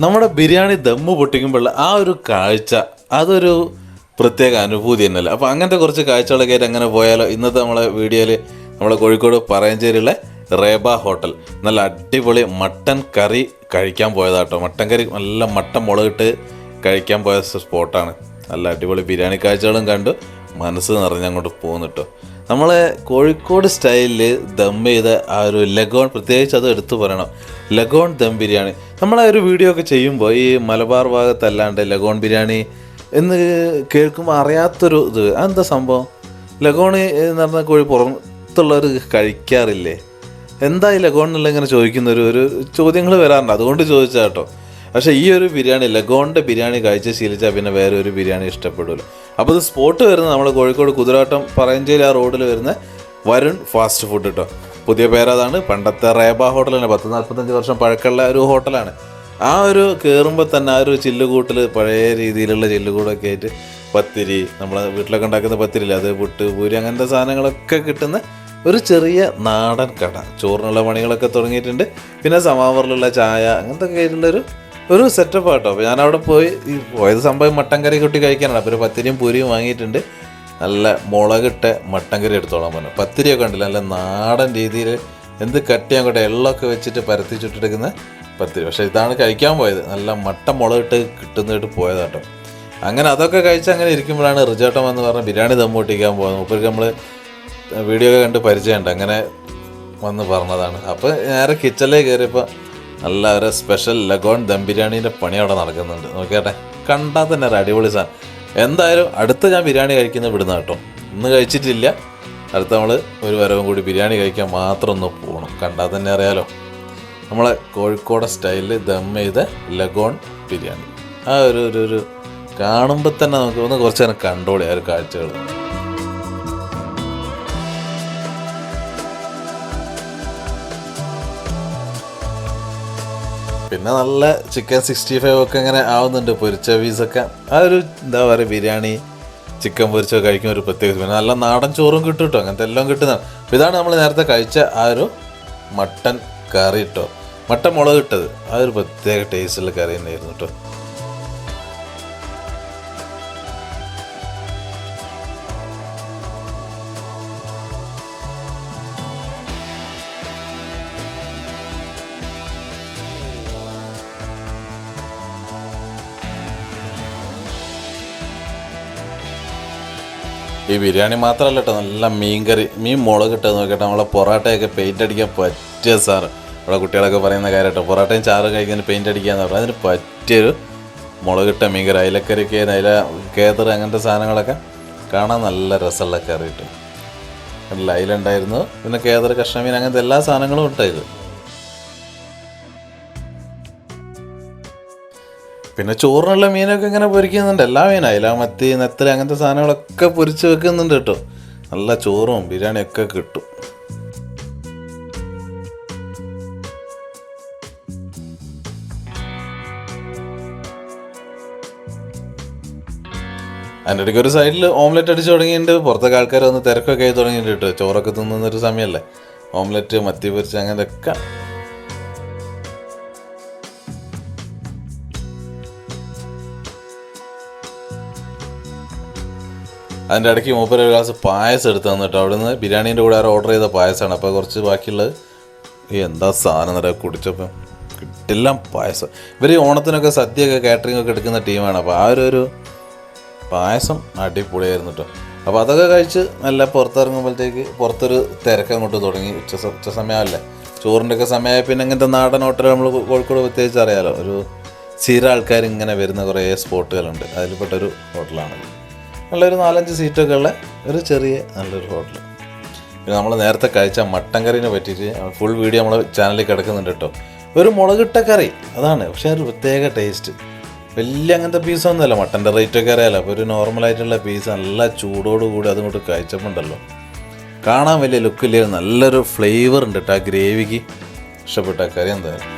നമ്മുടെ ബിരിയാണി ദമ്മ് പൊട്ടിക്കുമ്പോൾ ആ ഒരു കാഴ്ച അതൊരു പ്രത്യേക അനുഭൂതി തന്നെയല്ല? അപ്പോൾ അങ്ങനത്തെ കുറച്ച് കാഴ്ചകളൊക്കെ ആയിട്ട് അങ്ങനെ പോയാലോ? ഇന്നത്തെ നമ്മളെ വീഡിയോയിൽ നമ്മളെ കോഴിക്കോട് പറയഞ്ചേരിയിലെ റേബ ഹോട്ടൽ. നല്ല അടിപൊളി മട്ടൻ കറി കഴിക്കാൻ പോയതാട്ടോ മട്ടൻ കറി നല്ല മട്ടൻ മുളകിട്ട് കഴിക്കാൻ പോയ സ്പോട്ടാണ്. നല്ല അടിപൊളി ബിരിയാണി കാഴ്ചകളും കണ്ടു. മനസ്സ് നിറഞ്ഞങ്ങോട്ട് പോകുന്നിട്ടോ നമ്മളെ കോഴിക്കോട് സ്റ്റൈലിൽ ദം ചെയ്ത ആ ഒരു ലഗോൺ പ്രത്യേകിച്ച് അത് എടുത്തു പറയണം. ലഗോൺ ദം ബിരിയാണി. നമ്മൾ ആ ഒരു വീഡിയോ ഒക്കെ ചെയ്യുമ്പോൾ ഈ മലബാർ ഭാഗത്തല്ലാണ്ട് ലഗോൺ ബിരിയാണി എന്ന് കേൾക്കുമ്പോൾ അറിയാത്തൊരു ഇത്. അതെന്താ സംഭവം? ലഗോൺ എന്ന് പറഞ്ഞാൽ കോഴി പുറത്തുള്ളവർ കഴിക്കാറില്ലേ? എന്താ ഈ ലഗോൺ എന്നുള്ള ഇങ്ങനെ ചോദിക്കുന്ന ഒരു ഒരു ചോദ്യങ്ങൾ വരാറുണ്ട്. അതുകൊണ്ട് ചോദിച്ചാൽ കേട്ടോ പക്ഷേ ഈ ഒരു ബിരിയാണി ലഗോണിന്റെ ബിരിയാണി കഴിച്ച് ശീലിച്ചാൽ പിന്നെ വേറെ ഒരു ബിരിയാണി ഇഷ്ടപ്പെടില്ല അപ്പോൾ ഇത് സ്പോട്ട് വരുന്നത് നമ്മൾ കോഴിക്കോട് കുതിരാട്ടം പറയഞ്ചേരി ആ റോഡിൽ വരുന്ന വരുൺ ഫാസ്റ്റ് ഫുഡ് കേട്ടോ പുതിയ പേരതാണ് പണ്ടത്തെ റേബ ഹോട്ടലാണ് പത്ത് നാൽപ്പത്തഞ്ച് വർഷം പഴക്കമുള്ള ഒരു ഹോട്ടലാണ് ആ ഒരു കയറുമ്പോൾ തന്നെ ആ ഒരു ചില്ലുകൂട്ടിൽ പഴയ രീതിയിലുള്ള ചില്ലുകൂടൊക്കെ ആയിട്ട് പത്തിരി നമ്മളെ വീട്ടിലൊക്കെ ഉണ്ടാക്കുന്ന പത്തിരില്ല അത് പുട്ട് പൂരി അങ്ങനത്തെ സാധനങ്ങളൊക്കെ കിട്ടുന്ന ഒരു ചെറിയ നാടൻ കട. ചോറിനുള്ള പണികളൊക്കെ തുടങ്ങിയിട്ടുണ്ട്. പിന്നെ സമാവറിലുള്ള ചായ അങ്ങനത്തെ ആയിട്ടുള്ളൊരു ഒരു സെറ്റപ്പ് ആട്ടോ. അപ്പോൾ ഞാൻ അവിടെ പോയി ഈ പോയത് സംഭവം മട്ടൻ കറി കൂട്ടി കഴിക്കാനാണ്. അപ്പോൾ ഒരു പത്തിരിയും പൂരിയും വാങ്ങിയിട്ടുണ്ട്. നല്ല മുളകിട്ട മട്ടൻ കറി എടുത്തോളാൻ പറഞ്ഞു. പത്തിരിയൊക്കെ ഉണ്ടല്ലോ നല്ല നാടൻ രീതിയിൽ എന്ത് കട്ടി അങ്ങോട്ട് എള്ളൊക്കെ വെച്ചിട്ട് പരത്തി ചുട്ടെടുക്കുന്ന പത്തിരി. പക്ഷേ ഇതാണ് കഴിക്കാൻ പോയത്. നല്ല മട്ട മുളകിട്ട് കിട്ടുന്നതായിട്ട് പോയതാട്ടോ. അങ്ങനെ അതൊക്കെ കഴിച്ച് അങ്ങനെ ഇരിക്കുമ്പോഴാണ് റിജോട്ടം എന്ന് പറഞ്ഞ ബിരിയാണി ദമ്മ പൊട്ടിക്കാൻ പോകുന്നത്. മുപ്പർക്ക് നമ്മൾ വീഡിയോ ഒക്കെ കണ്ട് പരിചയമുണ്ട്. അങ്ങനെ വന്ന് പറഞ്ഞതാണ്. അപ്പോൾ നേരെ കിച്ചണിലേക്ക് കയറിയപ്പോൾ നല്ല ഒരു സ്പെഷ്യൽ ലഗോൺ ദം ബിരിയാണീന്റെ പണി അവിടെ നടക്കുന്നുണ്ട്. നോക്കിയാട്ടെ? കണ്ടാൽ തന്നെ ഒരു അടിപൊളി സാധനം എന്തായാലും അടുത്ത ഞാൻ ബിരിയാണി കഴിക്കുന്നത് ഇവിടുന്ന് കേട്ടോ. ഇന്ന് കഴിച്ചിട്ടില്ല. അടുത്ത നമ്മൾ ഒരു വരവും കൂടി ബിരിയാണി കഴിക്കാൻ മാത്രം ഒന്ന് പോകണം കണ്ടാൽ തന്നെ അറിയാലോ. നമ്മളെ കോഴിക്കോട് സ്റ്റൈലിൽ ദം ചെയ്ത ലഗോൺ ബിരിയാണി. ആ ഒരു ഒരു കാണുമ്പോൾ തന്നെ നമുക്ക് ഒന്ന് കുറച്ച് നേരം കണ്ടോളി ആ ഒരു കാഴ്ചകൾ പിന്നെ നല്ല ചിക്കൻ സിക്സ്റ്റി ഫൈവ് ഒക്കെ ഇങ്ങനെ ആവുന്നുണ്ട് പൊരിച്ച പീസൊക്കെ ആ ഒരു എന്താ പറയുക ബിരിയാണി ചിക്കൻ പൊരിച്ചൊക്കെ കഴിക്കുന്ന ഒരു പ്രത്യേകത. പിന്നെ നല്ല നാടൻ ചോറും കിട്ടും കേട്ടോ അങ്ങനത്തെ എല്ലാം കിട്ടുന്നതാണ്. ഇതാണ് നമ്മൾ നേരത്തെ കഴിച്ച ആ ഒരു മട്ടൻ കറി കേട്ടോ മട്ടൻ മുളക് ഇട്ടത്. ആ ഒരു പ്രത്യേക ടേസ്റ്റുള്ള കറി തന്നെയായിരുന്നു കേട്ടോ ഈ ബിരിയാണി മാത്രമല്ല കേട്ടോ നല്ല മീൻ കറി മീൻ മുളക് ഇട്ടത് നോക്കട്ടെ നമ്മളെ പൊറോട്ടയൊക്കെ പെയിന്റ് അടിക്കാൻ പറ്റിയ സാർ ഇവിടെ കുട്ടികളൊക്കെ പറയുന്ന കാര്യം കേട്ടോ പൊറാട്ടയും ചാറും കഴിക്കുന്നതിന് പെയിന്റ് അടിക്കാന്ന് പറഞ്ഞാൽ അതിന് പറ്റിയൊരു മുളകിട്ട മീൻ കറി അയിലക്കറിക്ക് അയില കേതർ അങ്ങനത്തെ സാധനങ്ങളൊക്കെ കാണാൻ നല്ല രസമുള്ള കറി കിട്ടും അതിലുണ്ടായിരുന്നു പിന്നെ കേതർ കഷ്ണമീൻ അങ്ങനത്തെ എല്ലാ സാധനങ്ങളും ഉണ്ടായത് പിന്നെ ചോറിനുള്ള മീനൊക്കെ ഇങ്ങനെ പൊരിക്കുന്നുണ്ട്. എല്ലാ മീനും. അയില മത്തി അങ്ങനത്തെ സാധനങ്ങളൊക്കെ പൊരിച്ച് വെക്കുന്നുണ്ട് കേട്ടോ. നല്ല ചോറും ബിരിയാണിയൊക്കെ കിട്ടും. അതിന്റെ ഇടയ്ക്ക് ഒരു സൈഡിൽ ഓംലെറ്റ് അടിച്ച് തുടങ്ങിയിട്ടുണ്ട്. പുറത്തൊക്കെ ആൾക്കാർ വന്ന് തിരക്കൊക്കെ ആയി തുടങ്ങിയിട്ടുണ്ട് ചോറൊക്കെ തിന്നുന്നൊരു സമയമല്ലേ ഓംലെറ്റ് മത്തി പൊരിച്ച് അങ്ങനെയൊക്കെ അതിന്റെ ഇടയ്ക്ക് മൂപ്പര് ഒരു ഗ്ലാസ് പായസം എടുത്ത് തന്നിട്ട് അവിടുന്ന് ബിരിയാണീന്റെ കൂടെ ആരോ ഓർഡർ ചെയ്ത പായസമാണ്. അപ്പോൾ കുറച്ച് ബാക്കിയുള്ളത് എന്താ സാധനം നിറയെ കുടിച്ചപ്പം കിട്ടില്ല പായസം. ഇവർ ഓണത്തിനൊക്കെ സദ്യയൊക്കെ കാറ്ററിംഗ് ഒക്കെ എടുക്കുന്ന ടീമാണ്. അപ്പോൾ ആ ഒരു പായസം അടിപൊളിയായിരുന്നു കേട്ടോ അപ്പോൾ അതൊക്കെ കഴിച്ച് നല്ല പുറത്തിറങ്ങുമ്പോഴത്തേക്ക് പുറത്തൊരു തിരക്ക് അങ്ങോട്ട് തുടങ്ങി. ഉച്ച ഉച്ച സമയമല്ലേ ചോറിന്റെ ഒക്കെ സമയമായി പിന്നെ ഇങ്ങനത്തെ നാടൻ ഹോട്ടൽ നമ്മൾ കോഴിക്കോട് പ്രത്യേകിച്ച് അറിയാമല്ലോ ഒരു സ്ഥിര ആൾക്കാർ ഇങ്ങനെ വരുന്ന കുറേ സ്പോട്ടുകളുണ്ട്. അതിൽപ്പെട്ടൊരു ഹോട്ടലാണത് നല്ലൊരു നാലഞ്ച് സീറ്റൊക്കെ ഉള്ള ഒരു ചെറിയ നല്ലൊരു ഹോട്ടൽ പിന്നെ നമ്മൾ നേരത്തെ കഴിച്ച മട്ടൻ കറീനെ പറ്റിയിട്ട് ഫുൾ വീഡിയോ നമ്മൾ ചാനലിൽ കിടക്കുന്നുണ്ട് കേട്ടോ. ഒരു മുളകിട്ട കറി അതാണ്. പക്ഷേ ഒരു പ്രത്യേക ടേസ്റ്റ് വലിയ അങ്ങനത്തെ പീസൊന്നുമല്ല മട്ടന്റെ റേറ്റൊക്കെ അറിയാലോ. അപ്പോൾ ഒരു നോർമലായിട്ടുള്ള പീസ് നല്ല ചൂടോട് കൂടി അതുകൊണ്ട് കഴിച്ചപ്പോണ്ടല്ലോ. കാണാൻ വലിയ ലുക്കില്ല നല്ലൊരു ഫ്ലേവർ ഉണ്ട് കേട്ടോ ആ ഗ്രേവിക്ക് ഇഷ്ടപ്പെട്ട കറി എന്തായാലും.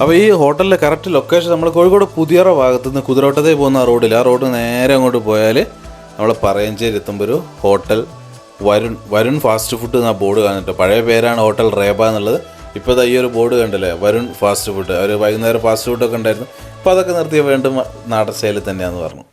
അപ്പോൾ ഈ ഹോട്ടലിലെ കറക്റ്റ് ലൊക്കേഷൻ നമ്മൾ കോഴിക്കോട് പുതിയറ ഭാഗത്തു നിന്ന് കുതിരോട്ടത്തേ പോകുന്ന ആ റോഡിൽ ആ റോഡ് നേരെ അങ്ങോട്ട് പോയാൽ നമ്മൾ പറയഞ്ചേരി എത്തുമ്പോൾ ഒരു hotel. Varun Varun fast food എന്ന ബോർഡ് കാണിട്ട് പഴയ പേരാണ് ഹോട്ടൽ റേബ എന്നുള്ളത്. ഇപ്പോൾ ഈ ഒരു ബോർഡ് കണ്ടില്ലേ? Varun fast food. അവർ വൈകുന്നേരം ഫാസ്റ്റ് ഫുഡൊക്കെ ഉണ്ടായിരുന്നു. അപ്പോൾ അതൊക്കെ നിർത്തിയ വീണ്ടും നാടൻ ശൈലി തന്നെയാണെന്ന് പറഞ്ഞു.